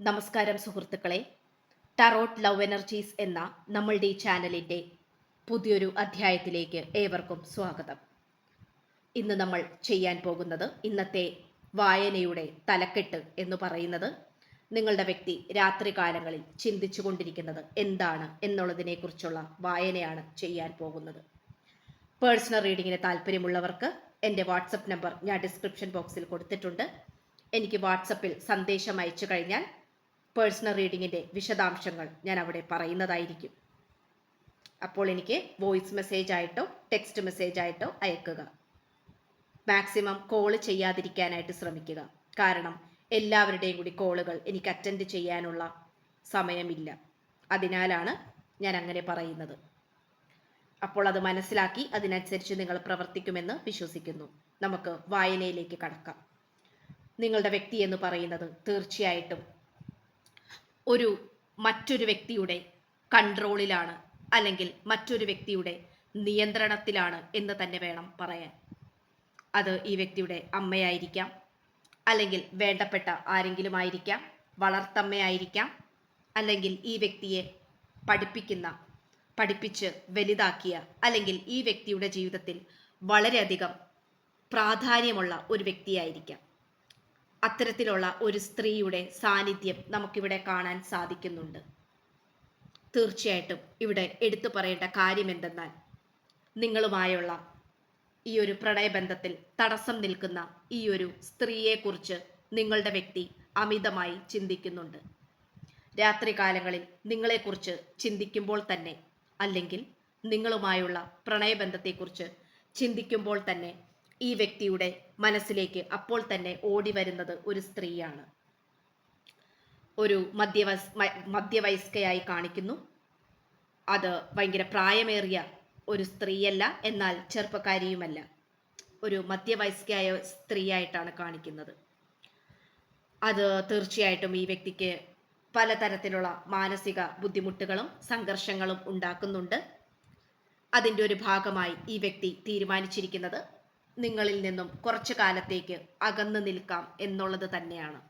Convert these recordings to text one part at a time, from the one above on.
നമസ്കാരം സുഹൃത്തുക്കളെ. Tarot love energies എന്ന നമ്മളുടെ ഈ ചാനലിന്റെ പുതിയൊരു അധ്യായത്തിലേക്ക് ഏവർക്കും സ്വാഗതം. ഇന്ന് നമ്മൾ ചെയ്യാൻ പോകുന്നത് ഇന്നത്തെ വായനയുടെ തലക്കെട്ട് എന്ന് പറയുന്നത് നിങ്ങളുടെ വ്യക്തി രാത്രികാലങ്ങളിൽ ചിന്തിച്ചു കൊണ്ടിരിക്കുന്നത് എന്താണ് എന്നുള്ളതിനെക്കുറിച്ചുള്ള വായനയാണ് ചെയ്യാൻ പോകുന്നത്. പേഴ്സണൽ റീഡിങ്ങിന് താല്പര്യമുള്ളവർക്ക് എന്റെ വാട്സപ്പ് നമ്പർ ഞാൻ ഡിസ്ക്രിപ്ഷൻ ബോക്സിൽ കൊടുത്തിട്ടുണ്ട്. എനിക്ക് വാട്സപ്പിൽ സന്ദേശം അയച്ചു കഴിഞ്ഞാൽ പേഴ്സണൽ റീഡിങ്ങിന്റെ വിശദാംശങ്ങൾ ഞാൻ അവിടെ പറയുന്നതായിരിക്കും. അപ്പോൾ എനിക്ക് വോയിസ് മെസ്സേജ് ആയിട്ടോ ടെക്സ്റ്റ് മെസ്സേജ് ആയിട്ടോ അയക്കുക. മാക്സിമം കോൾ ചെയ്യാതിരിക്കാനായിട്ട് ശ്രമിക്കുക. കാരണം എല്ലാവരുടെയും കൂടി കോളുകൾ എനിക്ക് അറ്റൻഡ് ചെയ്യാനുള്ള സമയമില്ല. അതിനാലാണ് ഞാൻ അങ്ങനെ പറയുന്നത്. അപ്പോൾ അത് മനസ്സിലാക്കി അതിനനുസരിച്ച് നിങ്ങൾ പ്രവർത്തിക്കുമെന്ന് വിശ്വസിക്കുന്നു. നമുക്ക് വായനയിലേക്ക് കടക്കാം. നിങ്ങളുടെ വ്യക്തി എന്ന് പറയുന്നത് തീർച്ചയായിട്ടും ഒരു മറ്റൊരു വ്യക്തിയുടെ കൺട്രോളിലാണ് അല്ലെങ്കിൽ മറ്റൊരു വ്യക്തിയുടെ നിയന്ത്രണത്തിലാണ് എന്ന് തന്നെ വേണം പറയാൻ. അത് ഈ വ്യക്തിയുടെ അമ്മയായിരിക്കാം അല്ലെങ്കിൽ വേണ്ടപ്പെട്ട ആരെങ്കിലും ആയിരിക്കാം വളർത്തമ്മയായിരിക്കാം അല്ലെങ്കിൽ ഈ വ്യക്തിയെ പഠിപ്പിക്കുന്ന പഠിപ്പിച്ച് വലുതാക്കിയ അല്ലെങ്കിൽ ഈ വ്യക്തിയുടെ ജീവിതത്തിൽ വളരെയധികം പ്രാധാന്യമുള്ള ഒരു വ്യക്തിയായിരിക്കാം. അത്തരത്തിലുള്ള ഒരു സ്ത്രീയുടെ സാന്നിധ്യം നമുക്കിവിടെ കാണാൻ സാധിക്കുന്നുണ്ട്. തീർച്ചയായിട്ടും ഇവിടെ എടുത്തു പറയേണ്ട കാര്യം എന്തെന്നാൽ നിങ്ങളുമായുള്ള ഈ ഒരു പ്രണയബന്ധത്തിൽ തടസ്സം നിൽക്കുന്ന ഈ ഒരു സ്ത്രീയെക്കുറിച്ച് നിങ്ങളുടെ വ്യക്തി അമിതമായി ചിന്തിക്കുന്നുണ്ട്. രാത്രികാലങ്ങളിൽ നിങ്ങളെക്കുറിച്ച് ചിന്തിക്കുമ്പോൾ തന്നെ അല്ലെങ്കിൽ നിങ്ങളുമായുള്ള പ്രണയബന്ധത്തെക്കുറിച്ച് ചിന്തിക്കുമ്പോൾ തന്നെ ഈ വ്യക്തിയുടെ മനസ്സിലേക്ക് അപ്പോൾ തന്നെ ഓടി വരുന്നത് ഒരു സ്ത്രീയാണ്. ഒരു മധ്യവസ് മധ്യവയസ്കയായി കാണിക്കുന്നു. അത് ഭയങ്കര പ്രായമേറിയ ഒരു സ്ത്രീയല്ല എന്നാൽ ചെറുപ്പക്കാരിയുമല്ല. ഒരു മധ്യവയസ്കയായ സ്ത്രീയായിട്ടാണ് കാണിക്കുന്നത്. അത് തീർച്ചയായിട്ടും ഈ വ്യക്തിക്ക് പലതരത്തിലുള്ള മാനസിക ബുദ്ധിമുട്ടുകളും സംഘർഷങ്ങളും ഉണ്ടാക്കുന്നുണ്ട്. അതിന്റെ ഒരു ഭാഗമായി ഈ വ്യക്തി തീരുമാനിച്ചിരിക്കുന്നത് നിങ്ങളിൽ നിന്നും കുറച്ചു കാലത്തേക്ക് അകന്നു നിൽക്കാം എന്നുള്ളത് തന്നെയാണ്.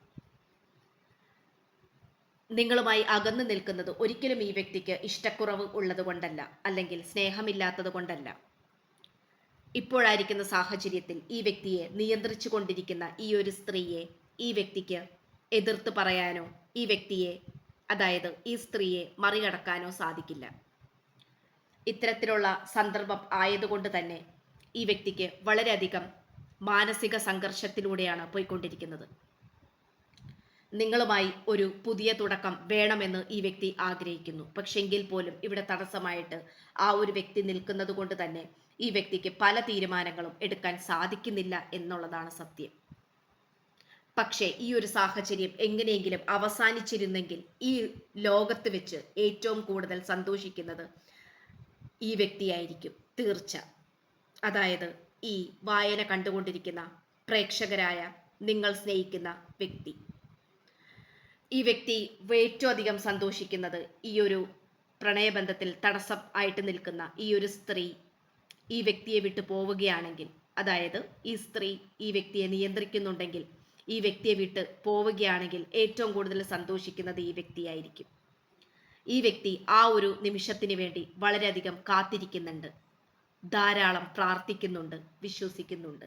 നിങ്ങളുമായി അകന്നു നിൽക്കുന്നത് ഒരിക്കലും ഈ വ്യക്തിക്ക് ഇഷ്ടക്കുറവ് ഉള്ളത് കൊണ്ടല്ല അല്ലെങ്കിൽ സ്നേഹമില്ലാത്തത് കൊണ്ടല്ല. ഇപ്പോഴായിരിക്കുന്ന സാഹചര്യത്തിൽ ഈ വ്യക്തിയെ നിയന്ത്രിച്ചു കൊണ്ടിരിക്കുന്ന ഈ ഒരു സ്ത്രീയെ ഈ വ്യക്തിക്ക് എതിർത്ത് പറയാനോ ഈ വ്യക്തിയെ അതായത് ഈ സ്ത്രീയെ മറികടക്കാനോ സാധിക്കില്ല. ഇത്തരത്തിലുള്ള സന്ദർഭം ആയതുകൊണ്ട് തന്നെ ഈ വ്യക്തിക്ക് വളരെയധികം മാനസിക സംഘർഷത്തിലൂടെയാണ് പോയിക്കൊണ്ടിരിക്കുന്നത്. നിങ്ങളുമായി ഒരു പുതിയ തുടക്കം വേണമെന്ന് ഈ വ്യക്തി ആഗ്രഹിക്കുന്നു. പക്ഷെങ്കിൽ പോലും ഇവിടെ തടസ്സമായിട്ട് ആ ഒരു വ്യക്തി നിൽക്കുന്നത് കൊണ്ട് തന്നെ ഈ വ്യക്തിക്ക് പല തീരുമാനങ്ങളും എടുക്കാൻ സാധിക്കുന്നില്ല എന്നുള്ളതാണ് സത്യം. പക്ഷേ ഈ ഒരു സാഹചര്യം എങ്ങനെയെങ്കിലും അവസാനിച്ചിരുന്നെങ്കിൽ ഈ ലോകത്ത് വെച്ച് ഏറ്റവും കൂടുതൽ സന്തോഷിക്കുന്നത് ഈ വ്യക്തിയായിരിക്കും. തീർച്ച. അതായത് ഈ വായന കണ്ടുകൊണ്ടിരിക്കുന്ന പ്രേക്ഷകരായ നിങ്ങൾ സ്നേഹിക്കുന്ന വ്യക്തി. ഈ വ്യക്തി ഏറ്റവും അധികം സന്തോഷിക്കുന്നത് ഈ ഒരു പ്രണയബന്ധത്തിൽ തടസ്സം ആയിട്ട് നിൽക്കുന്ന ഈ ഒരു സ്ത്രീ ഈ വ്യക്തിയെ വിട്ടു പോവുകയാണെങ്കിൽ അതായത് ഈ സ്ത്രീ ഈ വ്യക്തിയെ നിയന്ത്രിക്കുന്നുണ്ടെങ്കിൽ ഈ വ്യക്തിയെ വിട്ട് പോവുകയാണെങ്കിൽ ഏറ്റവും കൂടുതൽ സന്തോഷിക്കുന്നത് ഈ വ്യക്തിയായിരിക്കും. ഈ വ്യക്തി ആ ഒരു നിമിഷത്തിന് വേണ്ടി വളരെയധികം കാത്തിരിക്കുന്നുണ്ട്. ധാരാളം പ്രാർത്ഥിക്കുന്നുണ്ട് വിശ്വസിക്കുന്നുണ്ട്.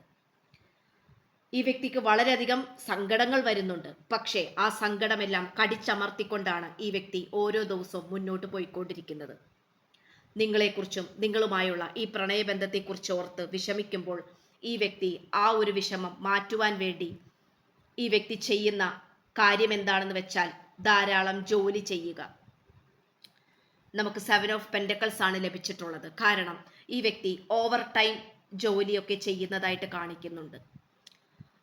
ഈ വ്യക്തിക്ക് വളരെയധികം സങ്കടങ്ങൾ വരുന്നുണ്ട്. പക്ഷേ ആ സങ്കടമെല്ലാം കടിച്ചമർത്തിക്കൊണ്ടാണ് ഈ വ്യക്തി ഓരോ ദിവസവും മുന്നോട്ട് പോയിക്കൊണ്ടിരിക്കുന്നത്. നിങ്ങളെക്കുറിച്ചും നിങ്ങളുമായുള്ള ഈ പ്രണയബന്ധത്തെക്കുറിച്ച് ഓർത്ത് വിഷമിക്കുമ്പോൾ ഈ വ്യക്തി ആ ഒരു വിഷമം മാറ്റുവാൻ വേണ്ടി ഈ വ്യക്തി ചെയ്യുന്ന കാര്യം എന്താണെന്ന് വെച്ചാൽ ധാരാളം ജോലി ചെയ്യുക. നമുക്ക് സെവൻ ഓഫ് പെൻഡക്കൾസ് ആണ് ലഭിച്ചിട്ടുള്ളത്. കാരണം ഈ വ്യക്തി ഓവർ ടൈം ജോലിയൊക്കെ ചെയ്യുന്നതായിട്ട് കാണിക്കുന്നുണ്ട്.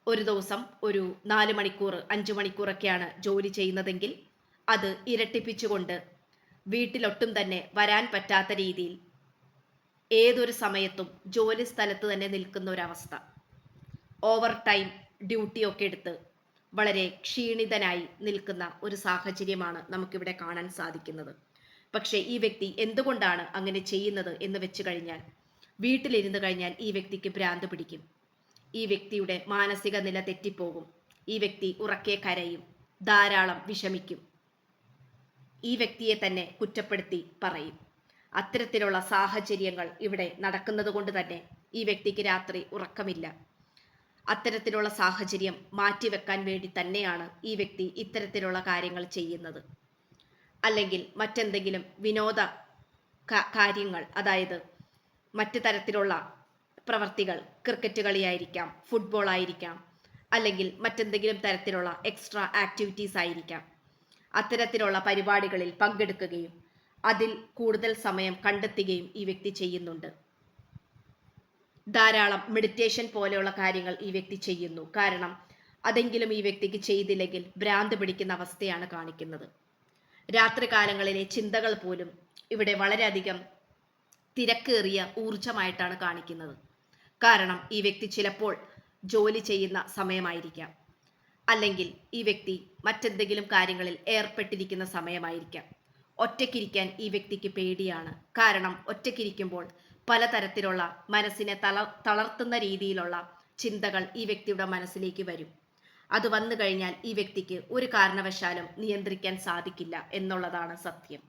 ഒരു ദിവസം ഒരു നാല് മണിക്കൂർ അഞ്ചു മണിക്കൂറൊക്കെയാണ് ജോലി ചെയ്യുന്നതെങ്കിൽ അത് ഇരട്ടിപ്പിച്ചുകൊണ്ട് വീട്ടിലൊട്ടും തന്നെ വരാൻ പറ്റാത്ത രീതിയിൽ ഏതൊരു സമയത്തും ജോലി സ്ഥലത്ത് തന്നെ നിൽക്കുന്ന ഒരവസ്ഥ. ഓവർ ടൈം ഡ്യൂട്ടിയൊക്കെ എടുത്ത് വളരെ ക്ഷീണിതനായി നിൽക്കുന്ന ഒരു സാഹചര്യമാണ് നമുക്കിവിടെ കാണാൻ സാധിക്കുന്നത്. പക്ഷേ ഈ വ്യക്തി എന്തുകൊണ്ടാണ് അങ്ങനെ ചെയ്യുന്നത് എന്ന് വെച്ച് കഴിഞ്ഞാൽ വീട്ടിലിരുന്ന് കഴിഞ്ഞാൽ ഈ വ്യക്തിക്ക് ഭ്രാന്ത് പിടിക്കും. ഈ വ്യക്തിയുടെ മാനസിക നില തെറ്റിപ്പോകും. ഈ വ്യക്തി ഉറക്കെ കരയും ധാരാളം വിഷമിക്കും. ഈ വ്യക്തിയെ തന്നെ കുറ്റപ്പെടുത്തി പറയും. അത്തരത്തിലുള്ള സാഹചര്യങ്ങൾ ഇവിടെ നടക്കുന്നത് കൊണ്ട് തന്നെ ഈ വ്യക്തിക്ക് രാത്രി ഉറക്കമില്ല. അത്തരത്തിലുള്ള സാഹചര്യം മാറ്റിവെക്കാൻ വേണ്ടി തന്നെയാണ് ഈ വ്യക്തി ഇത്തരത്തിലുള്ള കാര്യങ്ങൾ ചെയ്യുന്നത്. അല്ലെങ്കിൽ മറ്റെന്തെങ്കിലും വിനോദ കാര്യങ്ങൾ അതായത് മറ്റു തരത്തിലുള്ള പ്രവർത്തികൾ ക്രിക്കറ്റ് കളിയായിരിക്കാം ഫുട്ബോൾ ആയിരിക്കാം അല്ലെങ്കിൽ മറ്റെന്തെങ്കിലും തരത്തിലുള്ള എക്സ്ട്രാ ആക്ടിവിറ്റീസ് ആയിരിക്കാം. അത്തരത്തിലുള്ള പരിപാടികളിൽ പങ്കെടുക്കുകയും അതിൽ കൂടുതൽ സമയം കണ്ടെത്തുകയും ഈ വ്യക്തി ചെയ്യുന്നുണ്ട്. ധാരാളം മെഡിറ്റേഷൻ പോലെയുള്ള കാര്യങ്ങൾ ഈ വ്യക്തി ചെയ്യുന്നു. കാരണം അതെങ്കിലും ഈ വ്യക്തിക്ക് ചെയ്തില്ലെങ്കിൽ ഭ്രാന്ത് പിടിക്കുന്ന അവസ്ഥയാണ് കാണിക്കുന്നത്. രാത്രികാലങ്ങളിലെ ചിന്തകൾ പോലും ഇവിടെ വളരെയധികം തിരക്കേറിയ ഊർജമായിട്ടാണ് കാണിക്കുന്നത്. കാരണം ഈ വ്യക്തി ചിലപ്പോൾ ജോലി ചെയ്യുന്ന സമയമായിരിക്കാം. അല്ലെങ്കിൽ ഈ വ്യക്തി മറ്റെന്തെങ്കിലും കാര്യങ്ങളിൽ ഏർപ്പെട്ടിരിക്കുന്ന സമയമായിരിക്കാം. ഒറ്റയ്ക്കിരിക്കാൻ ഈ വ്യക്തിക്ക് പേടിയാണ്. കാരണം ഒറ്റയ്ക്കിരിക്കുമ്പോൾ പലതരത്തിലുള്ള മനസ്സിനെ തള തളർത്തുന്ന രീതിയിലുള്ള ചിന്തകൾ ഈ വ്യക്തിയുടെ മനസ്സിലേക്ക് വരും. അത് വന്നു കഴിഞ്ഞാൽ ഈ വ്യക്തിക്ക് ഒരു കാരണവശാലും നിയന്ത്രിക്കാൻ സാധിക്കില്ല എന്നുള്ളതാണ് സത്യം.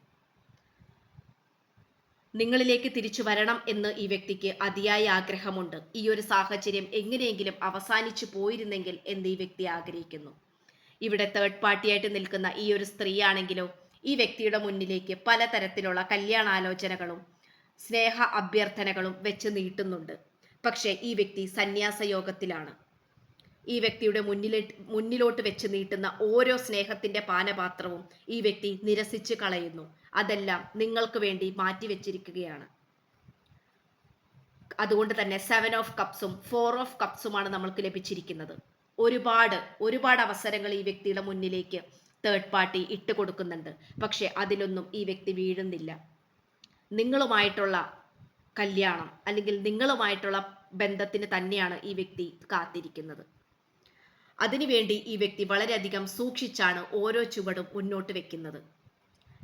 നിങ്ങളിലേക്ക് തിരിച്ചു വരണം എന്ന് ഈ വ്യക്തിക്ക് അതിയായ ആഗ്രഹമുണ്ട്. ഈ ഒരു സാഹചര്യം എങ്ങനെയെങ്കിലും അവസാനിച്ചു പോയിരുന്നെങ്കിൽ എന്ന് ഈ വ്യക്തി ആഗ്രഹിക്കുന്നു. ഇവിടെ തേർഡ് പാർട്ടിയായിട്ട് നിൽക്കുന്ന ഈ ഒരു സ്ത്രീയാണെങ്കിലോ ഈ വ്യക്തിയുടെ മുന്നിലേക്ക് പലതരത്തിലുള്ള കല്യാണാലോചനകളും സ്നേഹ അഭ്യർത്ഥനകളും വെച്ച് നീട്ടുന്നുണ്ട്. പക്ഷേ ഈ വ്യക്തി സന്യാസ യോഗത്തിലാണ്. ഈ വ്യക്തിയുടെ മുന്നിലെ മുന്നിലോട്ട് വെച്ച് നീട്ടുന്ന ഓരോ സ്നേഹത്തിന്റെ പാനപാത്രവും ഈ വ്യക്തി നിരസിച്ച് കളയുന്നു. അതെല്ലാം നിങ്ങൾക്ക് വേണ്ടി മാറ്റിവെച്ചിരിക്കുകയാണ്. അതുകൊണ്ട് തന്നെ സെവൻ ഓഫ് കപ്സും ഫോർ ഓഫ് കപ്സുമാണ് നമ്മൾക്ക് ലഭിച്ചിരിക്കുന്നത്. ഒരുപാട് ഒരുപാട് അവസരങ്ങൾ ഈ വ്യക്തിയുടെ മുന്നിലേക്ക് തേർഡ് പാർട്ടി ഇട്ട് കൊടുക്കുന്നുണ്ട്. പക്ഷെ അതിലൊന്നും ഈ വ്യക്തി വീഴുന്നില്ല. നിങ്ങളുമായിട്ടുള്ള കല്യാണം അല്ലെങ്കിൽ നിങ്ങളുമായിട്ടുള്ള ബന്ധത്തിന് തന്നെയാണ് ഈ വ്യക്തി കാത്തിരിക്കുന്നത്. അതിനുവേണ്ടി ഈ വ്യക്തി വളരെയധികം സൂക്ഷിച്ചാണ് ഓരോ ചുവടും മുന്നോട്ട് വെക്കുന്നത്.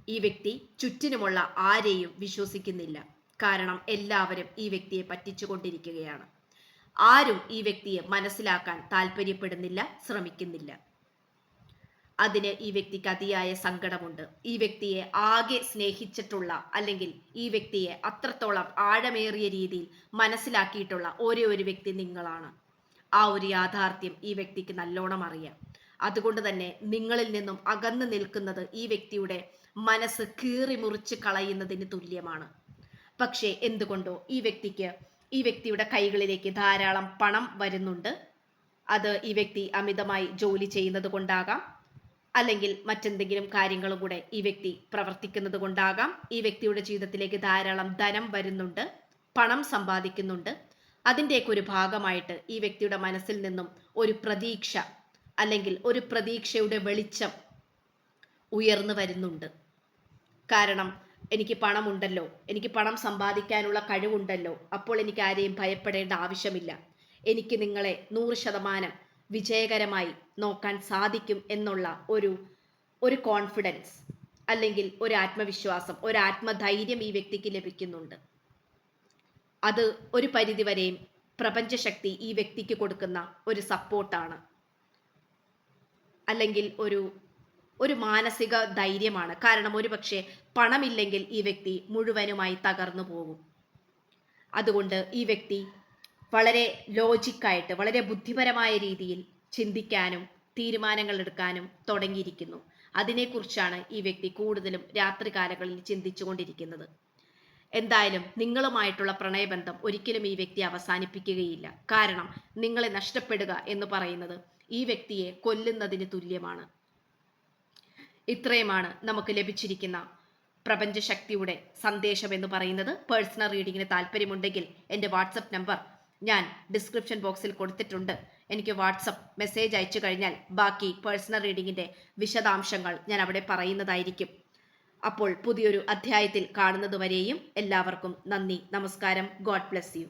ഈ വ്യക്തി ചുറ്റിനുമുള്ള ആരെയും വിശ്വസിക്കുന്നില്ല. കാരണം എല്ലാവരും ഈ വ്യക്തിയെ പറ്റിച്ചുകൊണ്ടിരിക്കുകയാണ്. ആരും ഈ വ്യക്തിയെ മനസ്സിലാക്കാൻ താല്പര്യപ്പെടുന്നില്ല ശ്രമിക്കുന്നില്ല. അതിന് ഈ വ്യക്തിക്ക് അതിയായ സങ്കടമുണ്ട്. ഈ വ്യക്തിയെ ആകെ സ്നേഹിച്ചിട്ടുള്ള അല്ലെങ്കിൽ ഈ വ്യക്തിയെ അത്രത്തോളം ആഴമേറിയ രീതിയിൽ മനസ്സിലാക്കിയിട്ടുള്ള ഒരേ ഒരു വ്യക്തി നിങ്ങളാണ്. ആ ഒരു യാഥാർത്ഥ്യം ഈ വ്യക്തിക്ക് നല്ലോണം അറിയാം. അതുകൊണ്ട് തന്നെ നിങ്ങളിൽ നിന്നും അകന്നു നിൽക്കുന്നത് ഈ വ്യക്തിയുടെ മനസ്സ് കീറി മുറിച്ച് കളയുന്നതിന് തുല്യമാണ്. പക്ഷേ എന്തുകൊണ്ടോ ഈ വ്യക്തിക്ക് ഈ വ്യക്തിയുടെ കൈകളിലേക്ക് ധാരാളം പണം വരുന്നുണ്ട്. അത് ഈ വ്യക്തി അമിതമായി ജോലി ചെയ്യുന്നത് കൊണ്ടാകാം. അല്ലെങ്കിൽ മറ്റെന്തെങ്കിലും കാര്യങ്ങളും കൂടെ ഈ വ്യക്തി പ്രവർത്തിക്കുന്നത് കൊണ്ടാകാം. ഈ വ്യക്തിയുടെ ജീവിതത്തിലേക്ക് ധാരാളം ധനം വരുന്നുണ്ട്. പണം സമ്പാദിക്കുന്നുണ്ട്. അതിന്റെയൊക്കെ ഒരു ഭാഗമായിട്ട് ഈ വ്യക്തിയുടെ മനസ്സിൽ നിന്നും ഒരു പ്രതീക്ഷ അല്ലെങ്കിൽ ഒരു പ്രതീക്ഷയുടെ വെളിച്ചം ഉയർന്നു വരുന്നുണ്ട്. കാരണം എനിക്ക് പണമുണ്ടല്ലോ എനിക്ക് പണം സമ്പാദിക്കാനുള്ള കഴിവുണ്ടല്ലോ അപ്പോൾ എനിക്ക് ആരെയും ഭയപ്പെടേണ്ട ആവശ്യമില്ല. എനിക്ക് നിങ്ങളെ നൂറ് ശതമാനം വിജയകരമായി നോക്കാൻ സാധിക്കും എന്നുള്ള ഒരു ഒരു കോൺഫിഡൻസ് അല്ലെങ്കിൽ ഒരു ആത്മവിശ്വാസം ഒരു ആത്മധൈര്യം ഈ വ്യക്തിക്ക് ലഭിക്കുന്നുണ്ട്. അത് ഒരു പരിധിവരെയും പ്രപഞ്ചശക്തി ഈ വ്യക്തിക്ക് കൊടുക്കുന്ന ഒരു സപ്പോർട്ടാണ്. അല്ലെങ്കിൽ ഒരു ഒരു മാനസിക ധൈര്യമാണ്. കാരണം ഒരു പക്ഷേ പണമില്ലെങ്കിൽ ഈ വ്യക്തി മുഴുവനുമായി തകർന്നു പോകും. അതുകൊണ്ട് ഈ വ്യക്തി വളരെ ലോജിക്കായിട്ട് വളരെ ബുദ്ധിപരമായ രീതിയിൽ ചിന്തിക്കാനും തീരുമാനങ്ങൾ എടുക്കാനും തുടങ്ങിയിരിക്കുന്നു. അതിനെക്കുറിച്ചാണ് ഈ വ്യക്തി കൂടുതലും രാത്രി രാത്രികാലങ്ങളിൽ ചിന്തിച്ചുകൊണ്ടിരിക്കുന്നത്. എന്തായാലും നിങ്ങളുമായിട്ടുള്ള പ്രണയബന്ധം ഒരിക്കലും ഈ വ്യക്തി അവസാനിപ്പിക്കുകയില്ല. കാരണം നിങ്ങളെ നഷ്ടപ്പെടുക എന്ന് പറയുന്നത് ഈ വ്യക്തിയെ കൊല്ലുന്നതിന് തുല്യമാണ്. ഇത്രയുമാണ് നമുക്ക് ലഭിച്ചിരിക്കുന്ന പ്രപഞ്ചശക്തിയുടെ സന്ദേശം എന്ന് പറയുന്നത്. പേഴ്സണൽ റീഡിങ്ങിന് താല്പര്യമുണ്ടെങ്കിൽ എന്റെ വാട്സപ്പ് നമ്പർ ഞാൻ ഡിസ്ക്രിപ്ഷൻ ബോക്സിൽ കൊടുത്തിട്ടുണ്ട്. എനിക്ക് വാട്സപ്പ് മെസ്സേജ് അയച്ചു കഴിഞ്ഞാൽ ബാക്കി പേഴ്സണൽ റീഡിങ്ങിന്റെ വിശദാംശങ്ങൾ ഞാൻ അവിടെ പറയുന്നതായിരിക്കും. അപ്പോൾ പുതിയൊരു അധ്യായത്തിൽ കാണുന്നതുവരെയും എല്ലാവർക്കും നന്ദി. നമസ്കാരം. God bless you.